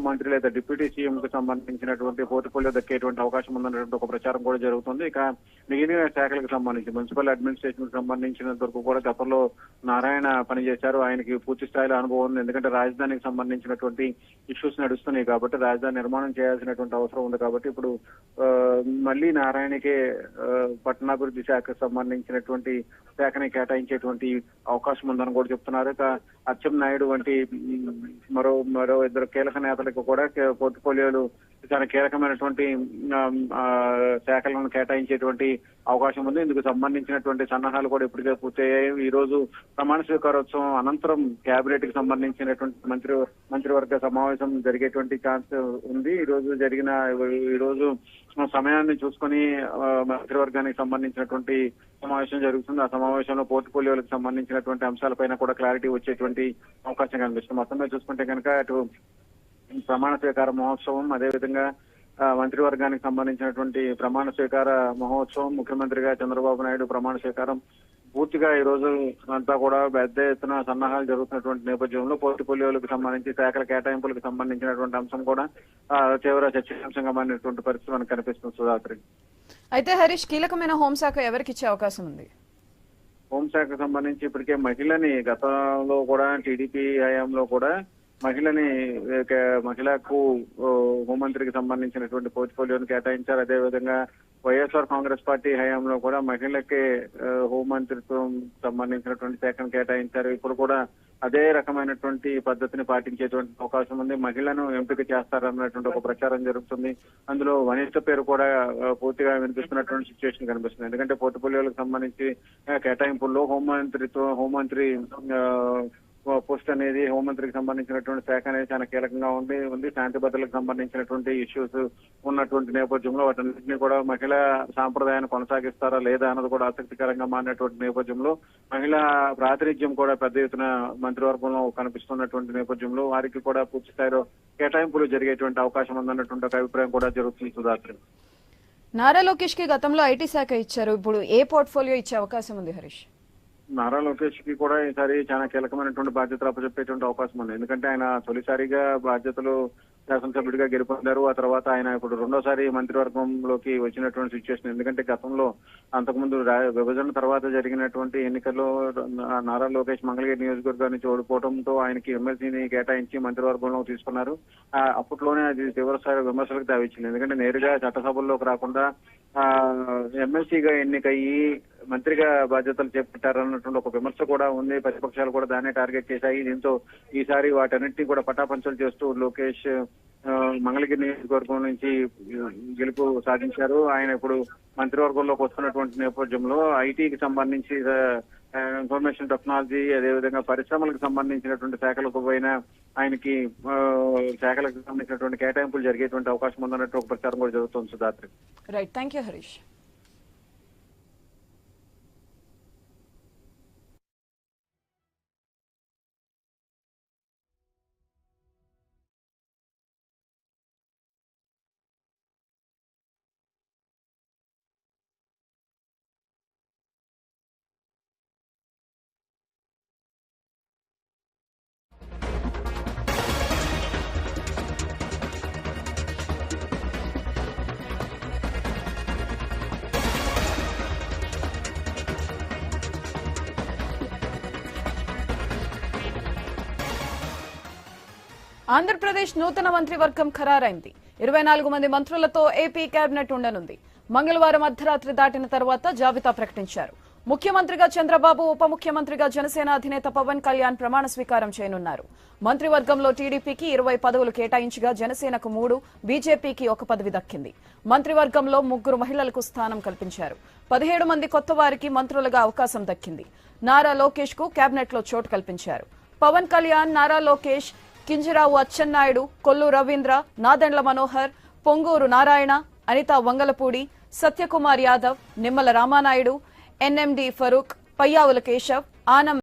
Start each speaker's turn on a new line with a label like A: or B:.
A: హోంమంత్రి లేదా deputy CM కు సంబంధించినటువంటి పోర్ట్ఫోలియో దక్కేటువంటి అవకాశం ఉందన్నటువంటి ఒక ప్రచారం కూడా జరుగుతుంది. ఇక మిగిలిన శాఖలకు సంబంధించి మున్సిపల్ అడ్మినిస్ట్రేషన్కు సంబంధించినంత వరకు కూడా గతంలో నారాయణ పనిచేశారు. ఆయనకి పూర్తి స్థాయిలో అనుభవం ఉంది. ఎందుకంటే రాజధానికి సంబంధించినటువంటి ఇష్యూస్ నడుస్తున్నాయి కాబట్టి రాజధాని నిర్మాణం చేయాల్సినటువంటి అవసరం ఉంది కాబట్టి ఇప్పుడు మళ్ళీ నారాయణకే పట్టణాభివృద్ధి శాఖకు సంబంధించినటువంటి శాఖని కేటాయించేటువంటి అవకాశం ఉందని కూడా చెప్తున్నారు. ఇక అచ్చెం నాయుడు వంటి మరో మరో ఇద్దరు కీలక నేతలు నేతలకు కూడా పోర్ట్ఫోలియోలు చాలా కీలకమైనటువంటి శాఖలను కేటాయించేటువంటి అవకాశం ఉంది. ఇందుకు సంబంధించినటువంటి సన్నాహాలు కూడా ఇప్పటికే పూర్తయ్యాయి. ఈ రోజు ప్రమాణ స్వీకారోత్సవం అనంతరం కేబినెట్కి సంబంధించినటువంటి మంత్రి మంత్రివర్గ సమావేశం జరిగేటువంటి ఛాన్స్ ఉంది. ఈ రోజు జరిగిన ఈ రోజు సమయాన్ని చూసుకొని మంత్రివర్గానికి సంబంధించినటువంటి సమావేశం జరుగుతుంది. ఆ సమావేశంలో పోర్ట్ఫోలియోలకు సంబంధించినటువంటి అంశాలపైన కూడా క్లారిటీ వచ్చేటువంటి అవకాశం కనిపిస్తుంది. మొత్తం చూసుకుంటే కనుక అటు ప్రమాణ స్వీకార మహోత్సవం అదేవిధంగా మంత్రివర్గానికి సంబంధించినటువంటి ప్రమాణ స్వీకార మహోత్సవం ముఖ్యమంత్రిగా చంద్రబాబు నాయుడు ప్రమాణ స్వీకారం పూర్తిగా ఈ రోజు అంతా కూడా పెద్ద ఎత్తున సన్నాహాలు జరుగుతున్నటువంటి నేపథ్యంలో పోర్ట్ఫోలియోలకు సంబంధించి శాఖల కేటాయింపులకు సంబంధించినటువంటి అంశం కూడా తీవ్ర చర్చనీయాంశంగా మారినటువంటి పరిస్థితి మనకు కనిపిస్తుంది సుధాత్రి
B: అయితే హరీష్ కీలకమైన హోంశాఖ ఎవరికి ఇచ్చే అవకాశం ఉంది?
A: హోంశాఖకు సంబంధించి ఇప్పటికే మహిళని గతంలో కూడా టీడీపీ హయాంలో కూడా మహిళని మహిళకు హోంమంత్రికి సంబంధించినటువంటి పోర్ట్ఫోలియోను కేటాయించారు. అదేవిధంగా వైఎస్ఆర్ కాంగ్రెస్ పార్టీ హయాంలో కూడా మహిళకే హోంమంత్రిత్వం సంబంధించినటువంటి శాఖను కేటాయించారు. ఇప్పుడు కూడా అదే రకమైనటువంటి పద్ధతిని పాటించేటువంటి అవకాశం ఉంది. మహిళను ఎంపిక చేస్తారన్నటువంటి ఒక ప్రచారం జరుగుతుంది. అందులో వనిష్ట పేరు కూడా పూర్తిగా వినిపిస్తున్నటువంటి సిచ్యువేషన్ కనిపిస్తుంది. ఎందుకంటే పోర్ట్ఫోలియోలకు సంబంధించి కేటాయింపుల్లో హోంమంత్రిత్వం హోంమంత్రి ఆ, పోస్ట్ అనేది హోంమంత్రికి సంబంధించినటువంటి శాఖ అనేది చాలా కీలకంగా ఉంది ఉంది. శాంతి భద్రతలకు సంబంధించినటువంటి ఇష్యూస్ ఉన్నటువంటి నేపథ్యంలో వాటన్నింటినీ కూడా మహిళా సాంప్రదాయాన్ని కొనసాగిస్తారా లేదా అన్నది కూడా ఆసక్తికరంగా మారినటువంటి నేపథ్యంలో మహిళా ప్రాతినిధ్యం కూడా పెద్ద ఎత్తున మంత్రివర్గంలో కనిపిస్తున్నటువంటి నేపథ్యంలో వారికి కూడా పూర్తి స్థాయిలో కేటాయింపులు జరిగేటువంటి అవకాశం ఉందన్నటువంటి ఒక అభిప్రాయం కూడా జరుగుతుంది సుధాకర్.
B: నారా లోకేష్కి గతంలో ఐటీ శాఖ ఇచ్చారు. ఇప్పుడు ఏ పోర్ట్ఫోలియో ఇచ్చే అవకాశం ఉంది హరీష్?
A: నారా లోకేష్కి కూడా ఈసారి చాలా కీలకమైనటువంటి బాధ్యతలు అప్పచెప్పేటువంటి అవకాశం ఉంది. ఎందుకంటే ఆయన తొలిసారిగా బాధ్యతలు శాసనసభ్యుడిగా గెలుపొందారు. ఆ తర్వాత ఆయన ఇప్పుడు రెండోసారి మంత్రివర్గంలోకి వచ్చినటువంటి సిచ్యువేషన్ ఎందుకంటే గతంలో అంతకుముందు విభజన తర్వాత జరిగినటువంటి ఎన్నికల్లో నారా లోకేష్ మంగళగిరి నియోజకవర్గం నుంచి ఓడిపోవడంతో ఆయనకి ఎమ్మెల్సీని కేటాయించి మంత్రివర్గంలో తీసుకున్నారు. ఆ, అప్పట్లోనే అది తీవ్రస్థాయి విమర్శలకు దావించింది ఎందుకంటే నేరుగా చట్టసభల్లోకి రాకుండా ఆ ఎమ్మెల్సీగా ఎన్నికయ్యి మంత్రిగా బాధ్యతలు చేపట్టారన్నటువంటి ఒక విమర్శ కూడా ఉంది. ప్రతిపక్షాలు కూడా దాన్నే టార్గెట్ చేశాయి. దీంతో ఈసారి వాటన్నిటిని కూడా పటాపంచలు చేస్తూ లోకేష్ మంగళగిరి నియోజకవర్గం నుంచి గెలుపు సాధించారు. ఆయన ఇప్పుడు మంత్రివర్గంలోకి వస్తున్నటువంటి నేపథ్యంలో ఐటీకి సంబంధించి ఇన్ఫర్మేషన్ టెక్నాలజీ అదేవిధంగా పరిశ్రమలకు సంబంధించినటువంటి శాఖలకు పోయిన ఆయనకి శాఖలకు సంబంధించినటువంటి కేటాయింపులు జరిగేటువంటి అవకాశం ఉందన్నట్టు ఒక ప్రచారం కూడా జరుగుతుంది Sudhatri
B: right thank you Harish Andhra Pradesh నూతన మంత్రివర్గం ఖరారైంది. ఇరవై నాలుగు మంది మంత్రులతో ఏపీ కేబినెట్ ఉండనుంది. మంగళవారం అర్ధరాత్రి దాటిన తర్వాత జాబితా ప్రకటించారు. ముఖ్యమంత్రిగా చంద్రబాబు ఉప ముఖ్యమంత్రిగా జనసేన అధినేత పవన్ కళ్యాణ్ ప్రమాణ స్వీకారం చేయనున్నారు. మంత్రివర్గంలో టీడీపీకి ఇరవై పదవులు కేటాయించగా జనసేనకు మూడు బీజేపీకి ఒక పదవి దక్కింది. మంత్రివర్గంలో ముగ్గురు మహిళలకు స్థానం కల్పించారు. పదిహేడు మంది కొత్త వారికి మంత్రులుగా అవకాశం దక్కింది. నారా లోకేష్కు కేబినెట్లో చోటు కల్పించారు. పవన్ కళ్యాణ్ నారా లోకేష్ కింజరావు అచ్చెన్నాయుడు కొల్లు రవీంద్ర నాదెండ్ల మనోహర్ పొంగూరు నారాయణ అనిత వంగలపూడి సత్యకుమార్ యాదవ్ నిమ్మల రామానాయుడు ఎన్ఎండి ఫరూక్ పయ్యావుల కేశవ్ ఆనం